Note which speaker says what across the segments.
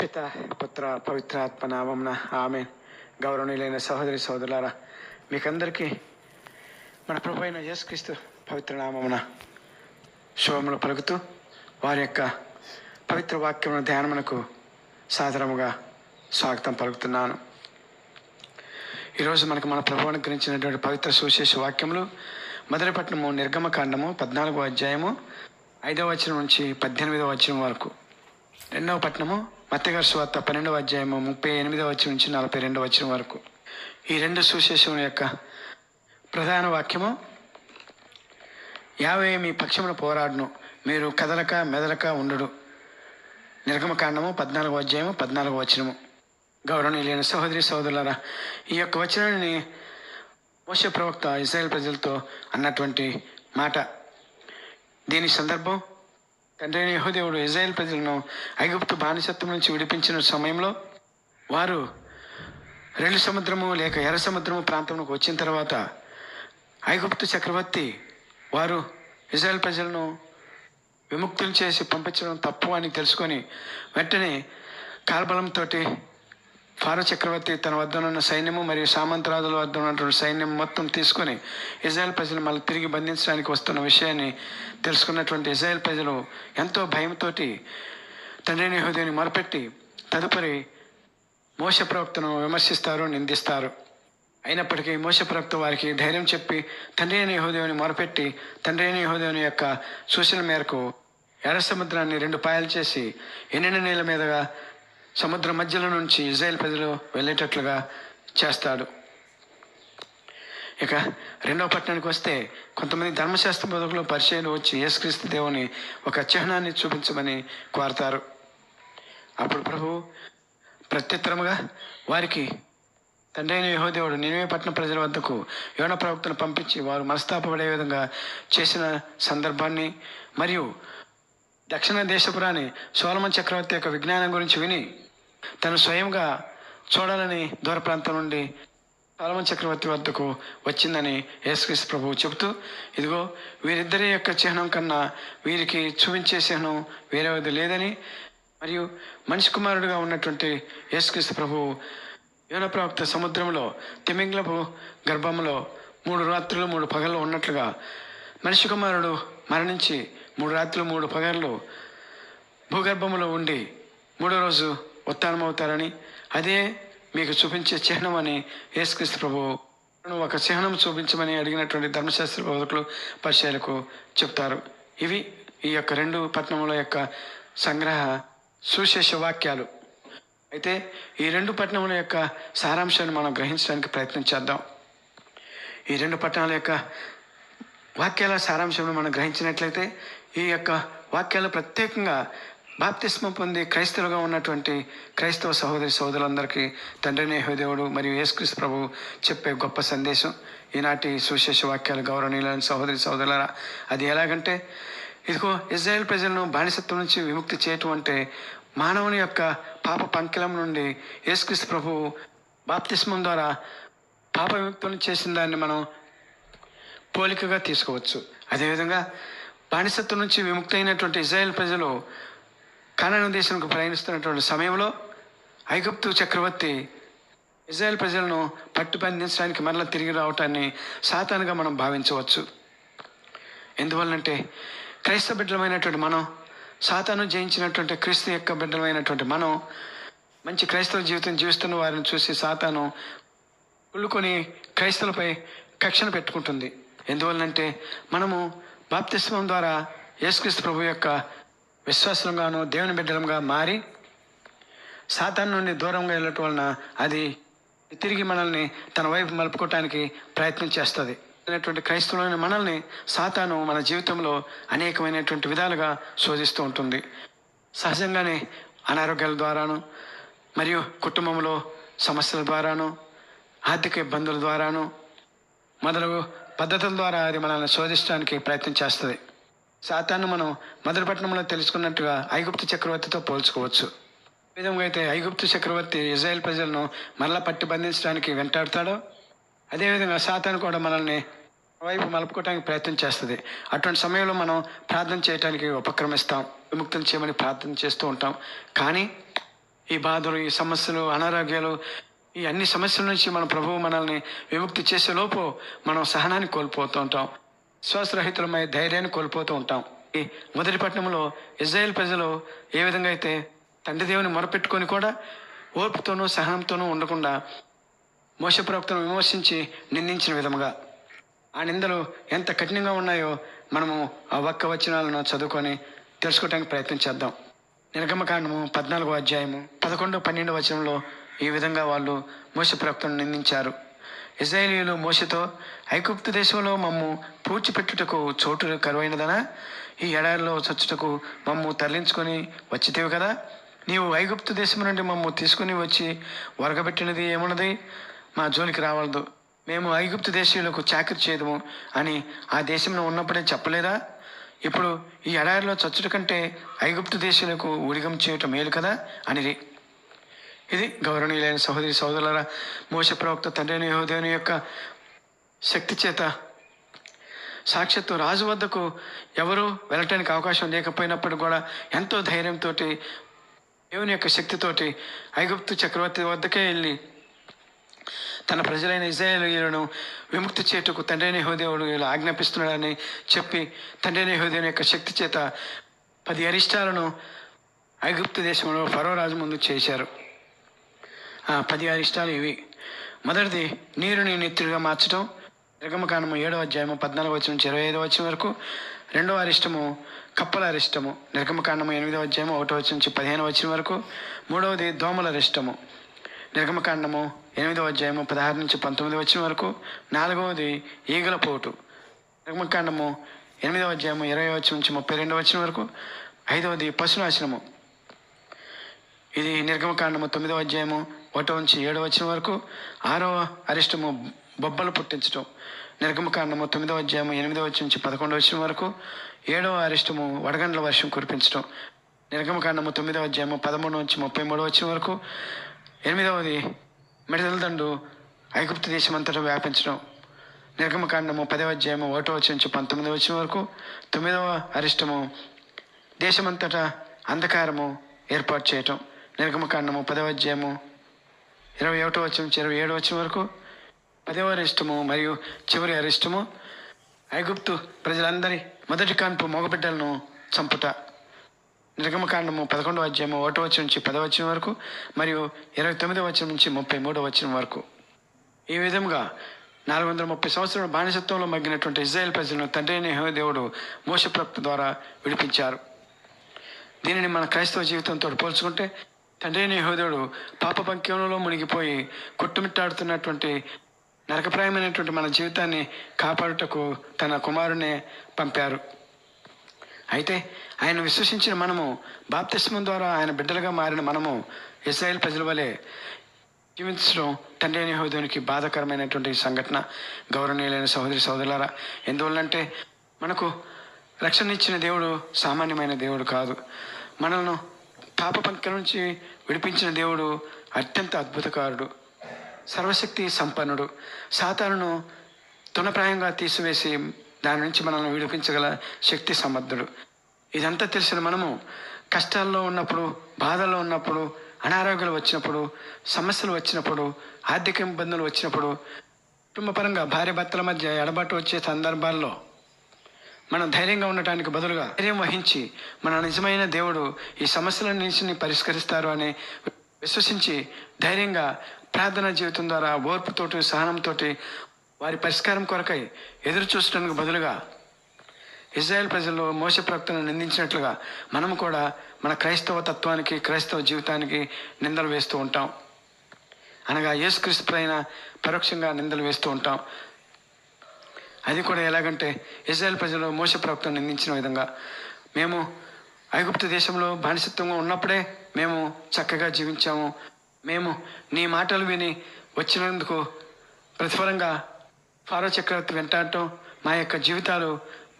Speaker 1: పిత పుత్ర పవిత్రాత్మ నామంన ఆమె గౌరవనీయులైన సహోదరి సోదరులారా మీకందరికీ మన ప్రభు అయిన యేసుక్రీస్తు పవిత్ర నామమున శుభములు పలుకుతూ వారి యొక్క పవిత్ర వాక్యమున ధ్యానమునకు సాధారణముగా స్వాగతం పలుకుతున్నాను. ఈరోజు మనకు మన ప్రభు అనుగ్రహించినటువంటి పవిత్ర సుశేష వాక్యములు మొదటిపట్నము నిర్గమకాండము పద్నాలుగో అధ్యాయము ఐదవ వచనం నుంచి పద్దెనిమిదవ వచనం వరకు. రెండవ పట్నము మత్తగారు స్వార్త పన్నెండవ అధ్యాయము ముప్పై ఎనిమిదవ వచనం నుంచి నలభై రెండవ వచనం వరకు. ఈ రెండు సుశేషముల యొక్క ప్రధాన వాక్యము యావే మీ పక్షమున పోరాడును మీరు కదలక మెదలక ఉండడు నిర్గమకాండము పద్నాలుగో అధ్యాయము పద్నాలుగో వచనము. గౌరవనీయులైన సహోదరి సహోదరులారా ఈ యొక్క వచనాన్ని మోస ప్రవక్త ఇజ్రాయెల్ ప్రజలతో అన్నటువంటి మాట. దీని సందర్భం తండ్రైన యహోదేవుడు ఇజ్రాయెల్ ప్రజలను ఐగుప్తు బానిసత్వం నుంచి విడిపించిన సమయంలో వారు రెండు సముద్రము లేక ఎర్ర సముద్రము ప్రాంతంలోకి వచ్చిన తర్వాత ఐగుప్తు చక్రవర్తి వారు ఇజ్రాయెల్ ప్రజలను విముక్తులు చేసి పంపించడం తప్పు అని తెలుసుకొని వెంటనే కాల్బలంతో ఫారో చక్రవర్తి తన వద్ద ఉన్న సైన్యము మరియు సామంతరాజుల వద్ద ఉన్నటువంటి సైన్యం మొత్తం తీసుకొని ఇజ్రాయెల్ ప్రజలు మళ్ళీ తిరిగి బంధించడానికి వస్తున్న విషయాన్ని తెలుసుకున్నటువంటి ఇజ్రాయెల్ ప్రజలు ఎంతో భయంతో తండ్రిని హృదయాన్ని మొరపెట్టి తదుపరి మోస ప్రవక్తను విమర్శిస్తారు నిందిస్తారు. అయినప్పటికీ మోస ప్రవక్త వారికి ధైర్యం చెప్పి తండ్రి అయిన యహోదేవుని మొరపెట్టి తండ్రి అయిన యొక్క సూచన మేరకు ఎర్ర సముద్రాన్ని రెండు పాయలు చేసి ఎన్నెన్న నీళ్ళ మీదుగా సముద్రం మధ్యలో నుంచి ఇజ్రాయెల్ ప్రజలు వెళ్ళేటట్లుగా చేస్తాడు. ఇక రెండవ పట్టణానికి వస్తే కొంతమంది ధర్మశాస్త్ర బోధకులు పరిచయాలు వచ్చి యేసుక్రీస్తు దేవుని ఒక చిహ్నాన్ని చూపించమని కోరతారు. అప్పుడు ప్రభు ప్రత్యుత్తరముగా వారికి తండ్రి అయిన యెహోదేవుడు నినివే పట్టణ ప్రజల వద్దకు యోన ప్రవక్తను పంపించి వారు మనస్తాపడే విధంగా చేసిన సందర్భాన్ని మరియు దక్షిణ దేశపురాని సోలమన్ చక్రవర్తి యొక్క విజ్ఞానం గురించి విని తను స్వయంగా చూడాలని దూర ప్రాంతం నుండి సలమన్ చక్రవర్తి వద్దకు వచ్చిందని యేసుక్రీస్తు ప్రభువు చెబుతూ ఇదిగో వీరిద్దరి యొక్క చిహ్నం కన్నా వీరికి చూపించే చిహ్నం వేరేది లేదని మరియు మనిషి కుమారుడుగా ఉన్నటువంటి యేసుక్రీస్తు ప్రభువు యోన ప్రవక్త సముద్రంలో తిమింగ్లపు గర్భంలో మూడు రాత్రులు మూడు పగళ్ళు ఉన్నట్లుగా మనిషి కుమారుడు మరణించి మూడు రాత్రులు మూడు పగళ్ళు భూగర్భంలో ఉండి మూడో రోజు ఉత్తానమవుతారని అదే మీకు చూపించే చిహ్నం అని యేసుక్రీస్తు ప్రభువు ఒక చిహ్నం చూపించమని అడిగినటువంటి ధర్మశాస్త్ర బోధకులు పరిచయాలకు చెప్తారు. ఇవి ఈ యొక్క రెండు పట్టణముల యొక్క సంగ్రహ సుశేష వాక్యాలు. అయితే ఈ రెండు పట్టణముల యొక్క సారాంశాన్ని మనం గ్రహించడానికి ప్రయత్నం చేద్దాం. ఈ రెండు పట్టణాల యొక్క వాక్యాల సారాంశం మనం గ్రహించినట్లయితే ఈ యొక్క వాక్యాలు ప్రత్యేకంగా బాప్తిస్మం పొంది క్రైస్తవులుగా ఉన్నటువంటి క్రైస్తవ సహోదరి సహోదరులందరికీ తండ్రిని దేవుడు మరియు యేసుక్రీస్తు ప్రభు చెప్పే గొప్ప సందేశం. ఈనాటి సుశేష వాక్యాలు గౌరవనీయులైన సహోదరి సహోదరులారా అది ఎలాగంటే ఇదిగో ఇజ్రాయెల్ ప్రజలను బానిసత్వం నుంచి విముక్తి చేయటం అంటే మానవుని యొక్క పాప పంకిలం నుండి యేసుక్రీస్తు ప్రభు బాప్తిస్మం ద్వారా పాప విముక్తులను చేసిన దాన్ని మనం పోలికగా తీసుకోవచ్చు. అదేవిధంగా బానిసత్వం నుంచి విముక్తి అయినటువంటి ఇజ్రాయెల్ ప్రజలు కానాను దేశానికి ప్రయాణిస్తున్నటువంటి సమయంలో ఐగుప్తు చక్రవర్తి ఇజ్రాయెల్ ప్రజలను పట్టుబంధించడానికి మరలా తిరిగి రావటాన్ని సాతానుగా మనం భావించవచ్చు. ఎందువల్లంటే క్రైస్తవ బిడ్డలమైనటువంటి మనం సాతాను జయించినటువంటి క్రీస్తు యొక్క బిడ్డలమైనటువంటి మనం మంచి క్రైస్తవ జీవితం జీవిస్తున్న వారిని చూసి సాతాను కుళ్ళుకొని క్రైస్తవులపై కక్షణ పెట్టుకుంటుంది. ఎందువల్లంటే మనము బాప్తిస్మం ద్వారా యేసుక్రీస్తు ప్రభు యొక్క విశ్వాసంగాను దేవుని బిడ్డలంగా మారి సాతాన్ నుండి దూరంగా వెళ్ళటం వలన అది తిరిగి మనల్ని తన వైపు మలుపుకోవటానికి ప్రయత్నం చేస్తుంది. అనేటువంటి క్రైస్తవులైన మనల్ని సాతాను మన జీవితంలో అనేకమైనటువంటి విధాలుగా శోధిస్తూ ఉంటుంది. సహజంగానే అనారోగ్యాల ద్వారాను మరియు కుటుంబంలో సమస్యల ద్వారాను ఆర్థిక ఇబ్బందుల ద్వారాను మొదలగు పద్ధతుల ద్వారా అది మనల్ని శోధించడానికి ప్రయత్నం చేస్తుంది. సాతాను మనం మొదటిపట్నంలో తెలుసుకున్నట్టుగా ఐగుప్తు చక్రవర్తితో పోల్చుకోవచ్చు. ఈ విధంగా అయితే ఐగుప్తు చక్రవర్తి ఇజ్రాయెల్ ప్రజలను మరలా పట్టి బంధించడానికి వెంటాడుతాడో అదేవిధంగా సాతాను కూడా మనల్ని వైపు మలుపుకోవడానికి ప్రయత్నం చేస్తుంది. అటువంటి సమయంలో మనం ప్రార్థన చేయడానికి ఉపక్రమిస్తాం. విముక్తం చేయమని ప్రార్థన చేస్తూ ఉంటాం. కానీ ఈ బాధలు ఈ సమస్యలు అనారోగ్యాలు ఈ అన్ని సమస్యల నుంచి మన ప్రభువు మనల్ని విముక్తి చేసే లోపు మనం సహనాన్ని కోల్పోతూ ఉంటాం. విశ్వాసరహితులమై ధైర్యాన్ని కోల్పోతూ ఉంటాం. ఈ మొదటి పట్టణంలో ఇజ్రాయెల్ ప్రజలు ఏ విధంగా అయితే తండ్రి దేవుని మొరపెట్టుకొని కూడా ఓర్పుతోనూ సహనంతోనూ ఉండకుండా మోస ప్రవక్తను విమర్శించి నిందించిన విధముగా ఆ నిందలు ఎంత కఠినంగా ఉన్నాయో మనము ఆ ఒక్క వచనాలను చదువుకొని తెలుసుకోవడానికి ప్రయత్నం చేద్దాం. నిర్గమకాండము పద్నాలుగో అధ్యాయము పదకొండు పన్నెండు వచనంలో ఈ విధంగా వాళ్ళు మోస ప్రవక్తను నిందించారు. ఇజ్రాయేలీలు మోసతో ఐగుప్తు దేశంలో మమ్ము పూడ్చిపెట్టుటకు చోటు కరువైనదనా? ఈ ఎడారిలో చచ్చుటకు మమ్ము తరలించుకొని వచ్చితేవి కదా? నీవు ఐగుప్తు దేశం నుండి మమ్ము తీసుకుని వచ్చి వరగబెట్టినది ఏమున్నది? మా జోలికి రావలదు. మేము ఐగుప్తు దేశీయులకు చాకరి చేయదము అని ఆ దేశంలో ఉన్నప్పుడే చెప్పలేదా? ఇప్పుడు ఈ ఎడారిలో చచ్చుట కంటే ఐగుప్తు దేశీయులకు ఊడిగం చేయటం మేలు కదా? అని ఇది గౌరవనీయులైన సహోదరి సహోదరుల మోస ప్రవక్త తండ్రి యెహోదేవుని యొక్క శక్తి చేత సాక్షాత్తు రాజు వద్దకు ఎవరు వెళ్ళటానికి అవకాశం లేకపోయినప్పుడు కూడా ఎంతో ధైర్యంతో దేవుని యొక్క శక్తితోటి ఐగుప్తు చక్రవర్తి వద్దకే వెళ్ళి తన ప్రజలైన ఇజ్రాయేలీలను విముక్తి చేటుకు తండ్రి హోదేవుడు ఇలా ఆజ్ఞాపిస్తున్నాడని చెప్పి తండ్రి హోదేవుని యొక్క శక్తి చేత పది అరిష్టాలను ఐగుప్తు దేశంలో ఫరో రాజు ముందు చేశారు. పది అరిష్టాలు ఇవి. మొదటిది నీరుని నెత్తుడిగా మార్చడం నిర్గమకాండము ఏడవ అధ్యాయము పద్నాలుగు వచ్చిన నుంచి ఇరవై ఐదు వచ్చిన వరకు. రెండవ అరిష్టము కప్పల అరిష్టము. నిర్గమకాండము ఎనిమిదవ అధ్యాయము ఒకటో వచ్చిన నుంచి పదిహేను వచ్చిన వరకు. మూడవది దోమల అరిష్టము. నిర్గమకాండము ఎనిమిదవ అధ్యాయము పదహారు నుంచి పంతొమ్మిది వచ్చిన వరకు. నాలుగవది ఈగల పోటు. నిర్గమకాండము ఎనిమిదవ అధ్యాయము ఇరవై వచ్చిన నుంచి ముప్పై రెండు వచ్చిన వరకు. ఐదవది పశునాశనము. ఇది నిర్గమకాండము తొమ్మిదవ అధ్యాయము ఒకటో నుంచి ఏడవ వచ్చిన వరకు ఆరవ అరిష్టము బొబ్బలు పుట్టించడం నిర్గమకాండము తొమ్మిదవ అధ్యాయము ఎనిమిదవ వచ్చి నుంచి పదకొండవ వచ్చిన వరకు ఏడవ అరిష్టము వడగండ్ల వర్షం కురిపించడం నిర్గమకాండము తొమ్మిదవ అధ్యాయము పదమూడు నుంచి ముప్పై మూడు వచ్చిన వరకు ఎనిమిదవది మిడతల దండు ఐగుప్తు దేశం అంతటా వ్యాపించడం నిర్గమకాండము పదవ అధ్యాయము ఒకటో వచ్చి నుంచి పంతొమ్మిదవ వచ్చిన వరకు తొమ్మిదవ అరిష్టము దేశమంతటా అంధకారము ఏర్పాటు చేయటం. నిర్గమకాండము పదవ అధ్యాయము ఇరవై ఒకటో వచ్చిన ఇరవై ఏడు వచ్చిన వరకు పదవ అరిష్టము మరియు చివరి అరిష్టము. ఐగుప్తు ప్రజలందరి మొదటి కాన్పు మగబిడ్డలను చంపుట. నిర్గమకాండము పదకొండవ అధ్యాయము ఒకటో వచ్చిన నుంచి పదవ వరకు మరియు ఇరవై తొమ్మిదవ వచ్చిన నుంచి ముప్పై మూడవ వచ్చిన వరకు. ఈ విధంగా నాలుగు వందల ముప్పై సంవత్సరాల బానిసత్వంలో మగ్గినటువంటి ఇజ్రాయెల్ ప్రజలను తండ్రి అయిన దేవుడు మోసప్రక్త ద్వారా విడిపించారు. దీనిని మన క్రైస్తవ జీవితంతో పోల్చుకుంటే తండ్రి అయిన పాప పంక్యంలో మునిగిపోయి కొట్టుమిట్టాడుతున్నటువంటి నరకప్రాయమైనటువంటి మన జీవితాన్ని కాపాడుటకు తన కుమారునే పంపారు. అయితే ఆయన విశ్వసించిన మనము బాప్తిస్మం ద్వారా ఆయన బిడ్డలుగా మారిన మనము ఇస్రాయేల్ ప్రజల వలె జీవించడం తండ్రి అనే హోదోనికి బాధాకరమైనటువంటి సంఘటన. గౌరవనీయులైన సహోదరి సహోదరులారా ఎందువల్లంటే మనకు రక్షణ ఇచ్చిన దేవుడు సామాన్యమైన దేవుడు కాదు. మనల్ని పాప పంక నుంచి విడిపించిన దేవుడు అత్యంత అద్భుతకారుడు సర్వశక్తి సంపన్నుడు. సాతాను తునప్రాయంగా తీసివేసి దాని నుంచి మనల్ని విడిపించగల శక్తి సమర్థుడు. ఇదంతా తెలిసిన మనము కష్టాల్లో ఉన్నప్పుడు బాధల్లో ఉన్నప్పుడు అనారోగ్యాలు వచ్చినప్పుడు సమస్యలు వచ్చినప్పుడు ఆర్థిక ఇబ్బందులు వచ్చినప్పుడు కుటుంబపరంగా భార్య భర్తల మధ్య ఎడబాటు వచ్చే సందర్భాల్లో మనం ధైర్యంగా ఉండటానికి బదులుగా ధైర్యం వహించి మన నిజమైన దేవుడు ఈ సమస్యల నుంచి పరిష్కరిస్తారు అని విశ్వసించి ధైర్యంగా ప్రార్థన జీవితం ద్వారా ఓర్పుతోటి సహనంతోటి వారి పరిష్కారం కొరకై ఎదురు చూసడానికి బదులుగా ఇజ్రాయెల్ ప్రజలు మోస ప్రవక్తను నిందించినట్లుగా మనం కూడా మన క్రైస్తవ తత్వానికి క్రైస్తవ జీవితానికి నిందలు వేస్తూ ఉంటాం. అనగా యేసుక్రీస్తు పైన పరోక్షంగా నిందలు వేస్తూ ఉంటాం. అది కూడా ఎలాగంటే ఇజ్రాయెల్ ప్రజలు మోస ప్రవక్తను నిందించిన విధంగా. మేము ఐగుప్తు దేశంలో బానిసత్వంగా ఉన్నప్పుడే మేము చక్కగా జీవించాము. మేము నీ మాటలు విని వచ్చినందుకు ప్రతిఫలంగా ఫారో చక్రవర్తి వెంటాడటం మా యొక్క జీవితాలు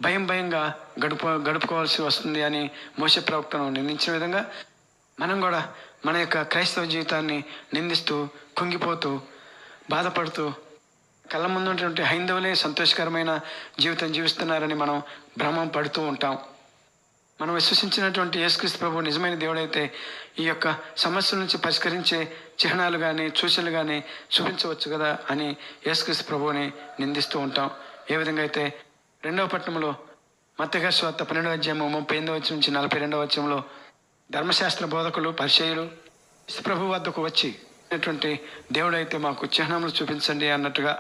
Speaker 1: భయం భయంగా గడుపు గడుపుకోవాల్సి వస్తుంది అని మోస ప్రవక్తను నిందించిన విధంగా మనం కూడా మన యొక్క క్రైస్తవ జీవితాన్ని నిందిస్తూ కుంగిపోతూ బాధపడుతూ కళ్ళ ముందు ఉన్నటువంటి హైందవులే సంతోషకరమైన జీవితం జీవిస్తున్నారని మనం భ్రమం పడుతూ ఉంటాం. మనం విశ్వసించినటువంటి యేసుక్రీస్తు ప్రభు నిజమైన దేవుడైతే ఈ యొక్క సమస్యల నుంచి పరిష్కరించే చిహ్నాలు కానీ సూచనలు కానీ చూపించవచ్చు కదా అని యేసుక్రీస్తు ప్రభువుని నిందిస్తూ ఉంటాం. ఏ విధంగా అయితే రెండవ పట్టణంలో మత్తగా స్వార్థ పన్నెండవ అధ్యాయము ముప్పై ఎనిమిదవ వచ్చి నుంచి నలభై రెండవ వచ్చంలో ధర్మశాస్త్ర బోధకులు పరిచయులు ప్రభు వద్దకు వచ్చి అటువంటి దేవుడైతే మాకు చిహ్నములు చూపించండి అన్నట్టుగా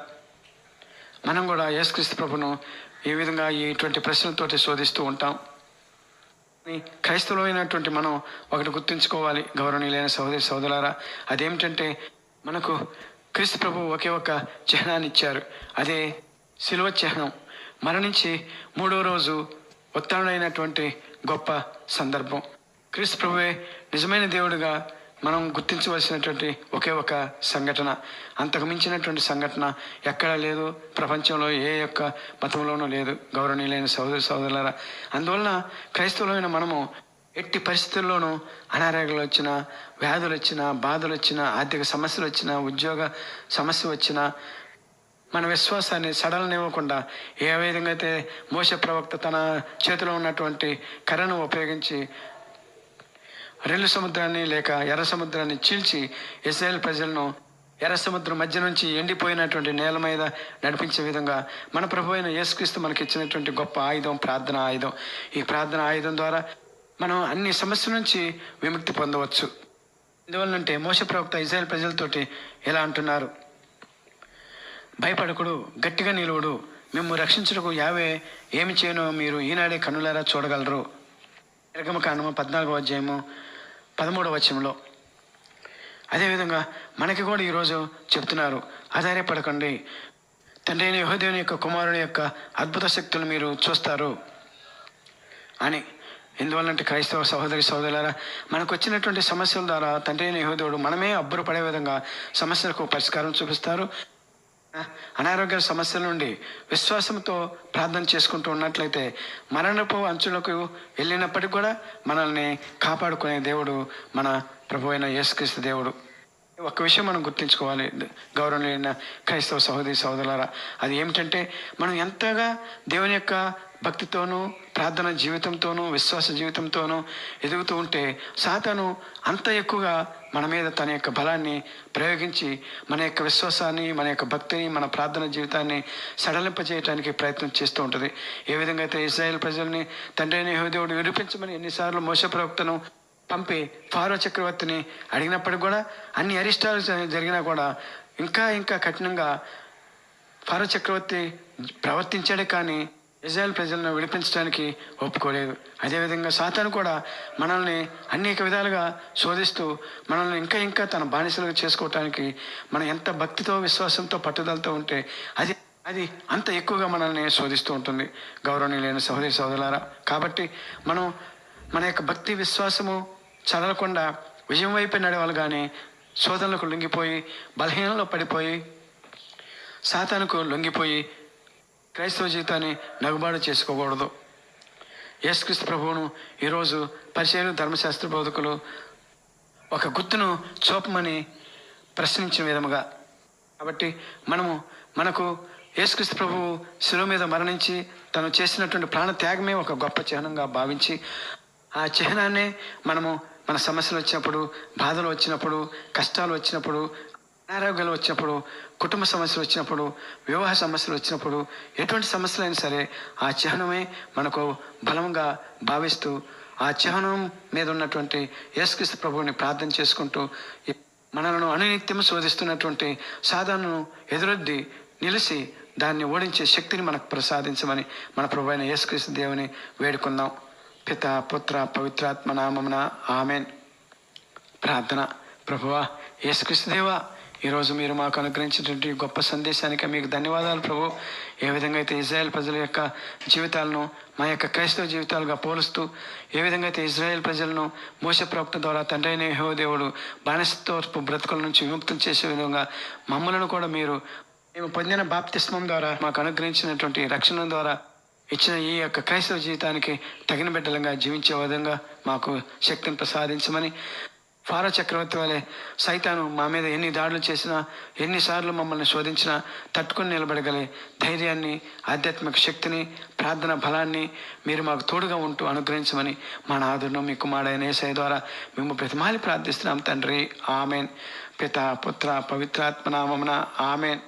Speaker 1: మనం కూడా యేసుక్రీస్తు ప్రభును ఈ విధంగా ఇటువంటి ప్రశ్నలతోటి శోధిస్తూ ఉంటాం. కానీ మనం ఒకటి గుర్తుంచుకోవాలి గౌరవనీయులైన సహోదరి సహోదరులారా. అదేమిటంటే మనకు క్రీస్తు ప్రభు ఒకే ఒక చిహ్నాన్ని ఇచ్చారు. అదే శిలువ చిహ్నం. మరణించి మూడో రోజు ఉత్తరుడైనటువంటి గొప్ప సందర్భం. క్రీస్తు ప్రభువే నిజమైన దేవుడిగా మనం గుర్తించవలసినటువంటి ఒకే ఒక సంఘటన అంతకు మించినటువంటి సంఘటన ఎక్కడా లేదు. ప్రపంచంలో ఏ యొక్క మతంలోనూ లేదు. గౌరవనీయులైన సహోదరు సహోదరులారా అందువలన క్రైస్తవులైన మనము ఎట్టి పరిస్థితుల్లోనూ అనారోగ్యాలు వచ్చినా వ్యాధులు వచ్చినా బాధలు వచ్చినా ఆర్థిక సమస్యలు వచ్చినా ఉద్యోగ సమస్య వచ్చినా మన విశ్వాసాన్ని సడలనివ్వకుండా ఏ విధంగా అయితే మోస ప్రవక్త తన చేతిలో ఉన్నటువంటి కర్రను ఉపయోగించి రెల్లు సముద్రాన్ని లేక ఎర్ర సముద్రాన్ని చీల్చి ఇస్రాయేల్ ప్రజలను ఎర్ర సముద్రం మధ్య నుంచి ఎండిపోయినటువంటి నేల మీద నడిపించే విధంగా మన ప్రభు అయిన యేసుక్రీస్తు మనకి ఇచ్చినటువంటి గొప్ప ఆయుధం ప్రార్థన ఆయుధం. ఈ ప్రార్థన ఆయుధం ద్వారా మనం అన్ని సమస్యల నుంచి విముక్తి పొందవచ్చు. ఎందువల్లంటే మోస ప్రవక్త ఇజ్రాయెల్ ప్రజలతోటి ఎలా అంటున్నారు? భయపడకుడు గట్టిగా నిలువుడు మేము రక్షించుటకు యావే ఏమి చేయనో మీరు ఈనాడే కనులారా చూడగలరు. ఎరగమ పద్నాలుగో అధ్యాయము పదమూడవ వచనంలో. అదేవిధంగా మనకి కూడా ఈరోజు చెప్తున్నారు ఆధారపడకండి. తండ్రి అయిన యహోదేవుని యొక్క కుమారుని యొక్క అద్భుత శక్తులు మీరు చూస్తారు. అని ఎందువల్లంటే క్రైస్తవ సహోదరి సహోదరులారా మనకు వచ్చినటువంటి సమస్యల ద్వారా తండ్రి అయిన యహోదేవుడు మనమే అబ్బురపడే విధంగా సమస్యలకు పరిష్కారం చూపిస్తారు. అనారోగ్య సమస్యల నుండి విశ్వాసంతో ప్రార్థన చేసుకుంటూ ఉన్నట్లయితే మరణపు అంచులకు వెళ్ళినప్పటికీ కూడా మనల్ని కాపాడుకునే దేవుడు మన ప్రభు అయిన యేసుక్రీస్తు దేవుడు. ఒక విషయం మనం గుర్తుంచుకోవాలి. గౌరవనీయమైన క్రైస్తవ సహోదరి సహోదరులారా అది ఏమిటంటే మనం ఎంతగా దేవుని యొక్క భక్తితోనూ ప్రార్థన జీవితంతోనూ విశ్వాస జీవితంతోనూ ఎదుగుతూ ఉంటే సాతాను అంత ఎక్కువగా మన మీద తన యొక్క బలాన్ని ప్రయోగించి మన యొక్క విశ్వాసాన్ని మన యొక్క భక్తిని మన ప్రార్థన జీవితాన్ని సడలింపజేయడానికి ప్రయత్నం చేస్తూ ఉంటుంది. ఏ విధంగా అయితే ఇజ్రాయెల్ ప్రజల్ని తండ్రి హృదయుడు విడిపించమని ఎన్నిసార్లు మోస ప్రవక్తను పంపి ఫారో చక్రవర్తిని అడిగినప్పటికి కూడా అన్ని అరిష్టాలు జరిగినా కూడా ఇంకా ఇంకా కఠినంగా ఫారో చక్రవర్తి ప్రవర్తించాడే కానీ ఇజ్రాయెల్ ప్రజలను విడిపించడానికి ఒప్పుకోలేదు. అదేవిధంగా సాతాను కూడా మనల్ని అనేక విధాలుగా శోధిస్తూ మనల్ని ఇంకా ఇంకా తన బానిసలుగా చేసుకోవటానికి మనం ఎంత భక్తితో విశ్వాసంతో పట్టుదలతో ఉంటే అది అది అంత ఎక్కువగా మనల్ని శోధిస్తూ ఉంటుంది. గౌరవనీయులైన సహోదరి సహోదరులారా కాబట్టి మనం మన యొక్క భక్తి విశ్వాసము చదవకుండా విజయం వైపు నడవాలి కానీ శోధనలకు లొంగిపోయి బలహీనలో పడిపోయి సాతానుకు లొంగిపోయి క్రైస్తవ జీవితాన్ని నగుబాటు చేసుకోకూడదు. యేసుక్రీస్తు ప్రభువును ఈరోజు పరిచయం ధర్మశాస్త్ర బోధకులు ఒక గుర్తును చూపమని ప్రశ్నించిన విధముగా. కాబట్టి మనము మనకు యేసుక్రీస్తు ప్రభువు శిలువ మీద మరణించి తను చేసినటువంటి ప్రాణ త్యాగమే ఒక గొప్ప చిహ్నంగా భావించి ఆ చిహ్నాన్నే మనము మన సమస్యలు వచ్చినప్పుడు బాధలు వచ్చినప్పుడు కష్టాలు వచ్చినప్పుడు అనారోగ్యాలు వచ్చినప్పుడు కుటుంబ సమస్యలు వచ్చినప్పుడు వివాహ సమస్యలు వచ్చినప్పుడు ఎటువంటి సమస్యలైనా సరే ఆ చిహ్నమే మనకు బలంగా భావిస్తూ ఆ చిహ్నం మీద ఉన్నటువంటి యేసుక్రీస్తు ప్రభువుని ప్రార్థన చేసుకుంటూ మనలను అనునిత్యం శోధిస్తున్నటువంటి సాధనను ఎదురొద్ది నిలిచి దాన్ని ఓడించే శక్తిని మనకు ప్రసాదించమని మన ప్రభు అయిన యేసుక్రీస్తు దేవుని వేడుకుందాం. పిత పుత్ర పవిత్రాత్మ నామమున ఆమెన్. ప్రార్థన. ప్రభువా యేసుక్రీస్తు దేవా ఈరోజు మీరు మాకు అనుగ్రహించినటువంటి గొప్ప సందేశానికి మీకు ధన్యవాదాలు ప్రభు. ఏ విధంగా అయితే ఇజ్రాయెల్ ప్రజల యొక్క జీవితాలను మా యొక్క క్రైస్తవ జీవితాలుగా పోలుస్తూ ఏ విధంగా అయితే ఇజ్రాయెల్ ప్రజలను మోస ప్రవక్త ద్వారా తండ్రి అయిన యెహోవా దేవుడు బానిసత్వ బ్రతుకుల నుంచి విముక్తం చేసే విధంగా మమ్మలను కూడా మీరు మేము పొందిన బాప్తిస్మం ద్వారా మాకు అనుగ్రహించినటువంటి రక్షణ ద్వారా ఇచ్చిన ఈ యొక్క క్రైస్తవ జీవితానికి తగిన బిడ్డలంగా జీవించే విధంగా మాకు శక్తిని ప్రసాదించమని ఫారా చక్రవర్తి వలె సైతాను మా మీద ఎన్ని దాడులు చేసినా ఎన్నిసార్లు మమ్మల్ని శోధించినా తట్టుకుని నిలబడగలే. ధైర్యాన్ని ఆధ్యాత్మిక శక్తిని ప్రార్థన బలాన్ని మీరు మాకు తోడుగా ఉంటూ అనుగ్రహించమని మా నాదును మీ కుమారుడైన ఏసై ద్వారా మేము ప్రతిమాలి ప్రార్థిస్తున్నాం తండ్రి. ఆమెన్. పిత పుత్ర పవిత్రాత్మ నామమున ఆమెన్.